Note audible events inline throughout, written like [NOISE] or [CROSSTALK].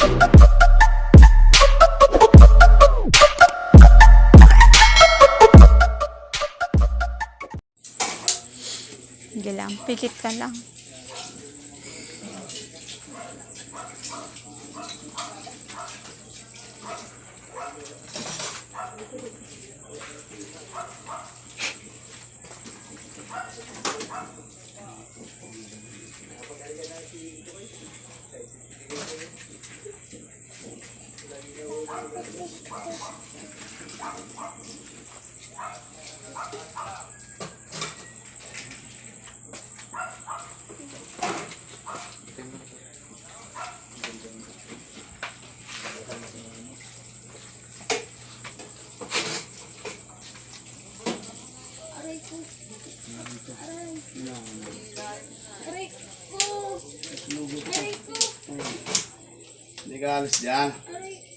Sige lang, pikit ka lang. Aray ko. Aray. Aray ko. Aray ko. Hindi ka alis dyan. Aray. Ah!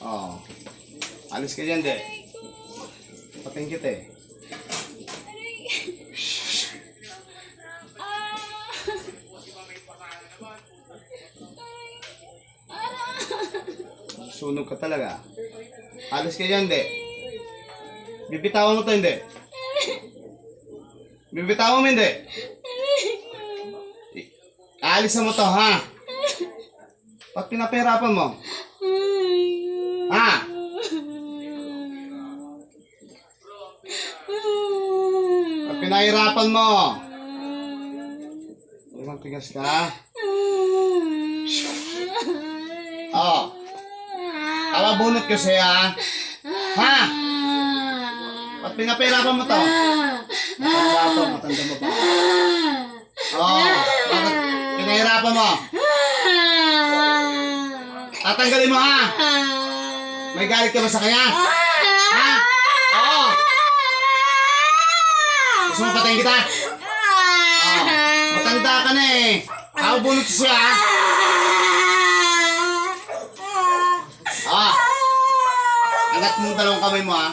Oo. Alis ka dyan, de. Pating kita eh. Sunog ka talaga. Alis ka dyan, de. Bibitawan mo to, hindi. Bibitawan mo, hindi. Aalisan mo to, ha? Ba't pinapahirapan mo? Ha? Ba't pinahirapan mo? Huwag tigas ka. Oo. Tama bunot ko sa'yo, ha? Ha? Ba't pinapahirapan mo to? Matanda to, matanda mo pa. Bakit pinahirapan mo? Tatanggalin mo, ha? May galit ka ba sa kanya? Ha? Oo. Gusto mo patayin kita? Oo. Matanda ka na eh. Ako bunot siya, ha? Ah. Angat mo yung dalawang kamay mo, ha?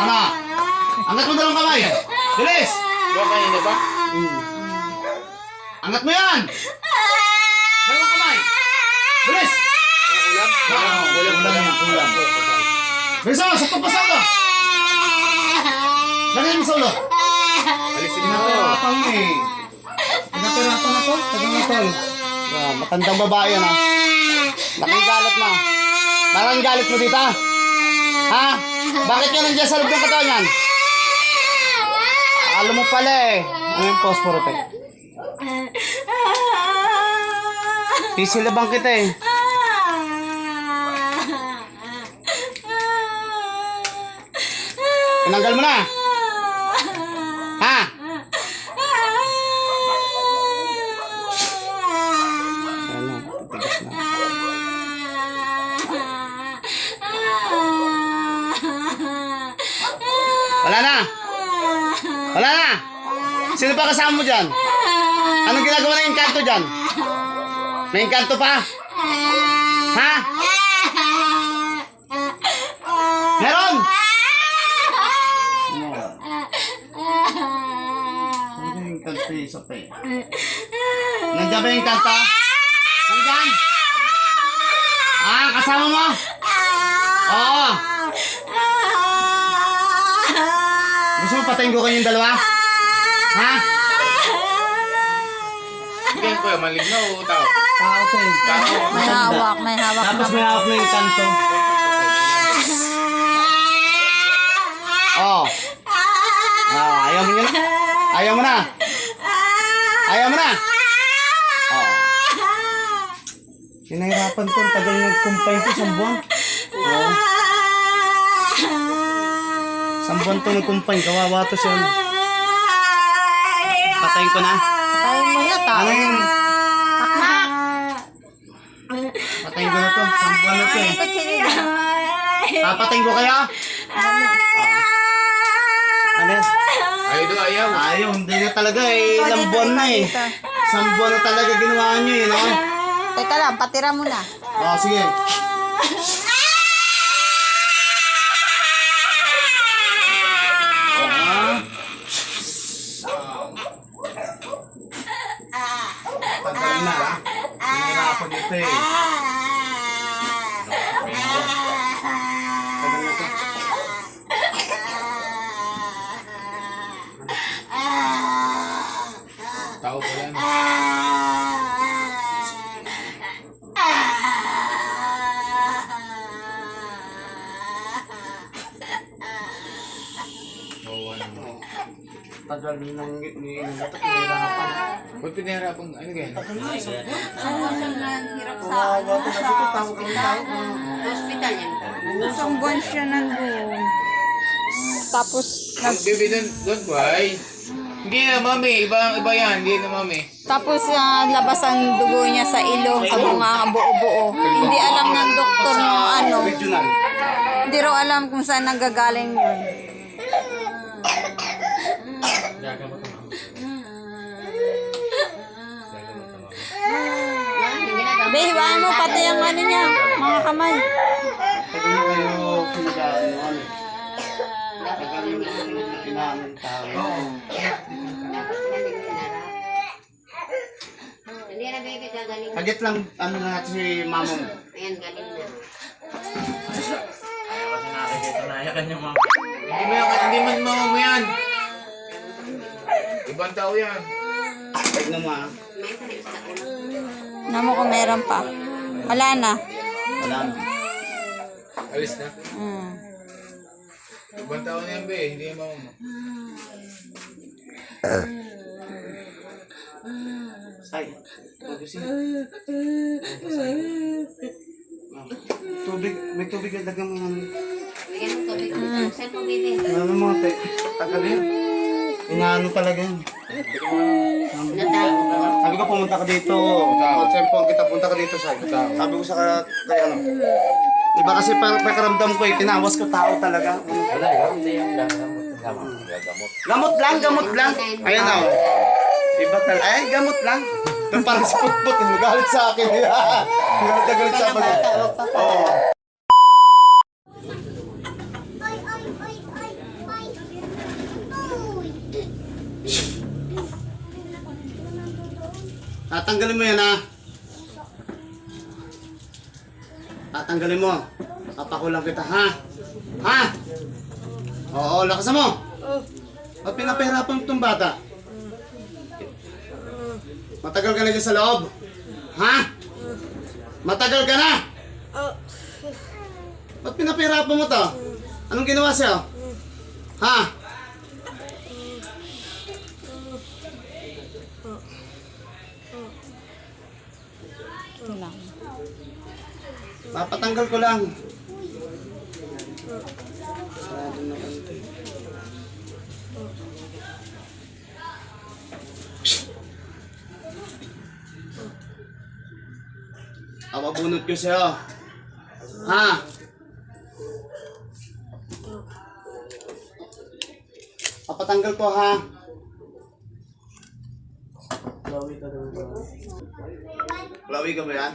Ano? Angat mo dalawang kamay. Bilis! Ba kanina ba? Angat mo yan! Dalawang kamay. Bilis! Ang ulam? Ah, ulam ulam yan, ulam. Bilis mo, sakto pa sa ulo. Lagay mo sa ulo. Alisin mo. Pinapirapan mo eh. Pinapirapan na to. Tagang na tol. Ah, matandang babae yan ha. Laking galit mo. Parang galit mo dito ha. Ha? Bakit ka nandiyan sa loob ng katawan yan? Alam mo pala eh. Ano yung posporo te? Sisilabang kita eh. Tinanggal mo na. Ha? Wala na. Wala na. Sino pa kasama mo dyan? Anong ginagawa ng inkanto dyan? May inkanto pa? Ha? Meron? Ano yung isa pa eh? Nandiyan ba yung inkanto? Nandiyan? Ah, kasama mo? Oo. Gusto mo patayin ko kayong dalawa? Ha? Ko yung maligno o tao. Tao to eh. May hawak, may hawak Tapos may hawak na yung kanto. Oo. Oh, ayaw mo na. Ayaw mo na. Ayaw mo na. Oo. Pinahirapan ko. Ang tagal nag-compine ko. Isang buwan. Oo. Isang buwan to nag-compine. Kawawa to siya. Patayin ko na. Tao. Ano yun? Pakmak. Patayin ko na to. Isang buwan na to eh. Papatayin ko kaya? Ano? Ayaw doon, ayaw. Ayaw, hindi na talaga eh. Ilang buwan na eh. Isang buwan na talaga ginawa nyo eh, no? Teka lang, patira mo na. Oo, sige. Ah, te. Tagal na to. Tao ko yan. Bawa naman. Tagal nang ni ni pinahirapan. Ba't pinahirapan? Ano ganyan? Hirap sa Kawawa ko na dito, tawag ng tawag. hospital yan. Isang buwan siya nandun. Tapos, Ang baby doon, doon po ay. Hindi na mami, iba, iba yan, hindi na mami. tapos ah, labas ang dugo niya sa ilong, sa mga buo-buo. Hindi alam ng doktor ng ano. Hindi raw alam kung saan nanggagaling yun. Be, hiwain mo pati ang ano niya, mga kamay. Tagal na kayo pinag-ano, ano. Na pinaamin ng tao. Hindi na baby gagaling. Kagit lang, ano na natin si mama mo. Ayan, galing na. Hindi mo yan, hindi man mama mo yan. Ibang tao yan. Tignan mo ah. Namo ko meron pa. Wala na. Wala na. Alis na. Mm. Ibang tao na yan, be. Hindi mo. Ay, magising. Ah, Tubig, may tubig ang dagang mga Bigyan mo tubig. Cellphone baby. ano mga te, tagal yan. Inaano talaga yan. Ko? Sabi ko pumunta ka dito. O, cellphone kita, punta ka dito sa Sabi ko sa ka- kay ano. Iba kasi pa pakaramdam ko eh, tinawas ko tao talaga. Gamot lang, gamot lang. Ayan na. oh. Iba talaga. Ay, gamot lang. Doon parang si Putput, nagalit sa akin. [LAUGHS] Nagalit na galit sa akin. Oo. Tatanggalin mo yan ha. Tatanggalin mo. Papakulang kita ha. Ha? Oo, lakasan mo. Ba't pinapahirapan itong bata? Matagal ka na dyan sa loob. Ha? Matagal ka na? Ba't pinapahirapan mo to? Anong ginawa sa'yo? Ha? Lang. Papatanggal ko lang. Sarado na ko sa'yo. Ha? Papatanggal ko ha. Lawi ka ba yan?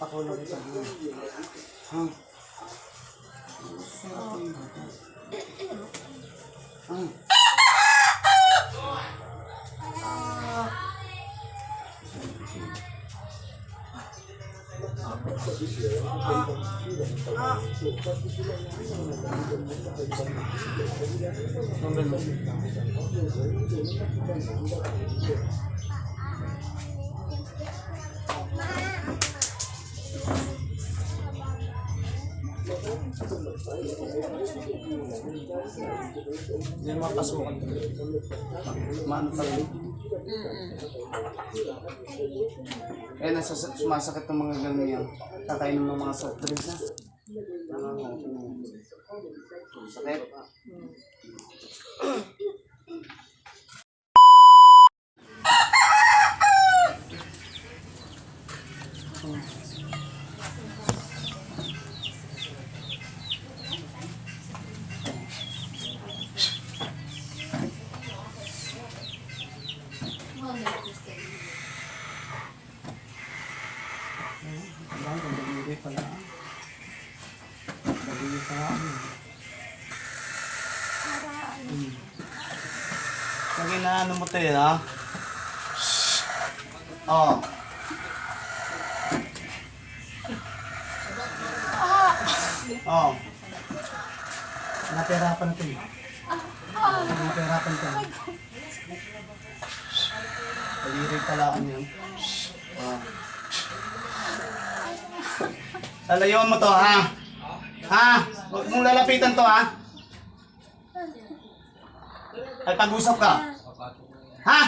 papakulo kita ha. Ha? Ah. 飲めるの Hindi naman pasukan. Maano pa rin. Eh, nasa, sumasakit ng mga ganun yan. Kakainin ng mga soft drinks na. Ano, ano, Sakit. Lagi na ano mo tayo, ha? Oh. Oh. Naperapan ko eh. Naperapan ko. Paliri pala ako niyan. Oh. Lalayuan mo to, ha? Ha? Huwag mong lalapitan to, ha? Ay, pag-usap ka. Ha?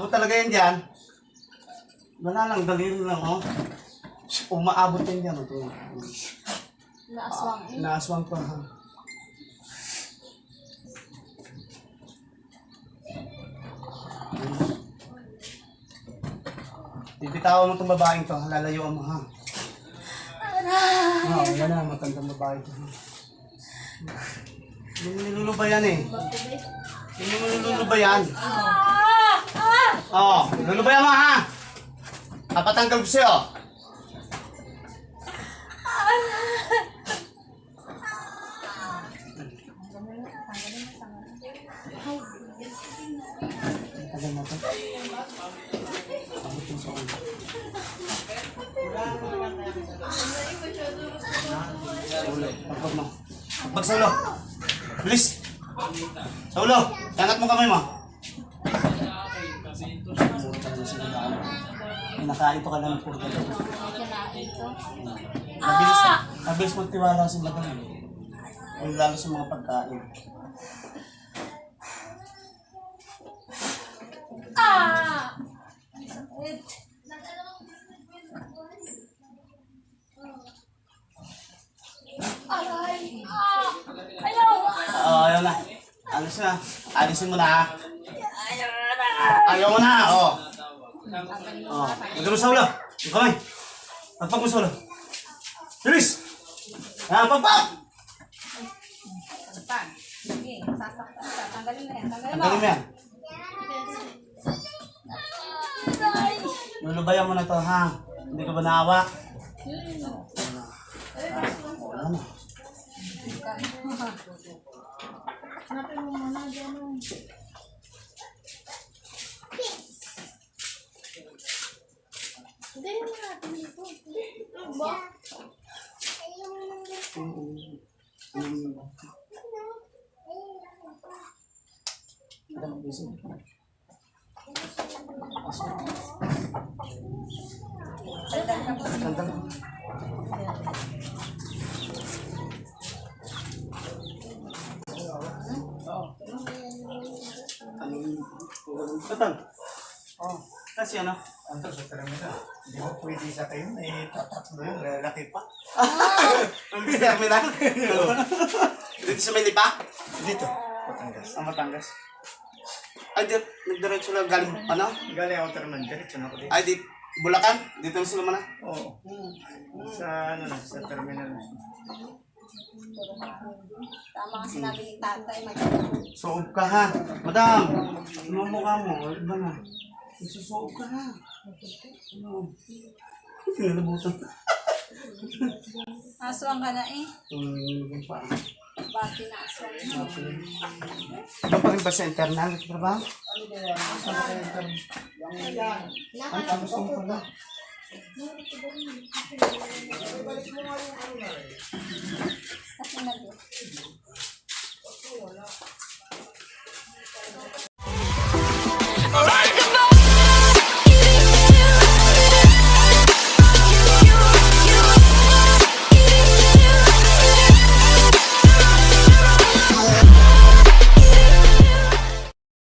Abot talaga yan dyan. Wala lang, daliri lang, oh. Umaabot yan dyan, ito. Naaswang eh. Naaswang pa, ha? Bibitawan mo itong babaeng to, lalayuan mo, ha? Oo, oh, yan na, matandang babae to. Hindi mo nilulubayan eh. Hindi mo nilulubayan. Oo, oh, lulubayan mo ha! Papatanggal ko sa'yo. Pagpag sa ulo. Bilis. Sa ulo. Tangat mo kamay mo. May nakain to ka lang po. Mabilis, mabilis magtiwala si madam. Yung lalo sa mga pagkain. Oo, ayaw na. Alis na. Alisin mo na ha. Ayaw mo na, oo. Oo. Magano sa ulo. Yung kamay. Pagpag mo sa ulo. Bilis! Ah, pagpag! Sige, sasaktan. Tanggalin mo yan. Tanggalin mo. Tanggalin mo yan. Lulubayan mo na to, ha? Hindi ka ba naawa? Wala na. Hanapin mo muna dyan. oh. Sandali. Ano yung Batang. Oh, kasi ano? Anto sa terminal. Hindi mo pwede sa kayo na eh, tatatlo yung lalaki pa. Ang terminal. Dito sa Manila? Dito, Batangas. Sa Matangas. Ay, di, nagdiretso lang galing, ano? Galing ako terminal, diretso na ako dito. Ay, di, Bulacan? Dito na sila mana? Oo. Sa ano na, sa terminal. Tama ang sinabi ni tatay. Mag- Suob ka ha. Madam, ano ang mukha mo? Iba na. Nasusuog ka ha. Ano? Nalabutan. Aswang ka na eh. Tulungan pa. Bati na aswang. Ano pa rin ba sa internal? Ito ba? Ano ba yan? Ano ba sa internal? Ang tapos mo pala. Balik mo nga yung ano na rin. Tapos na rin.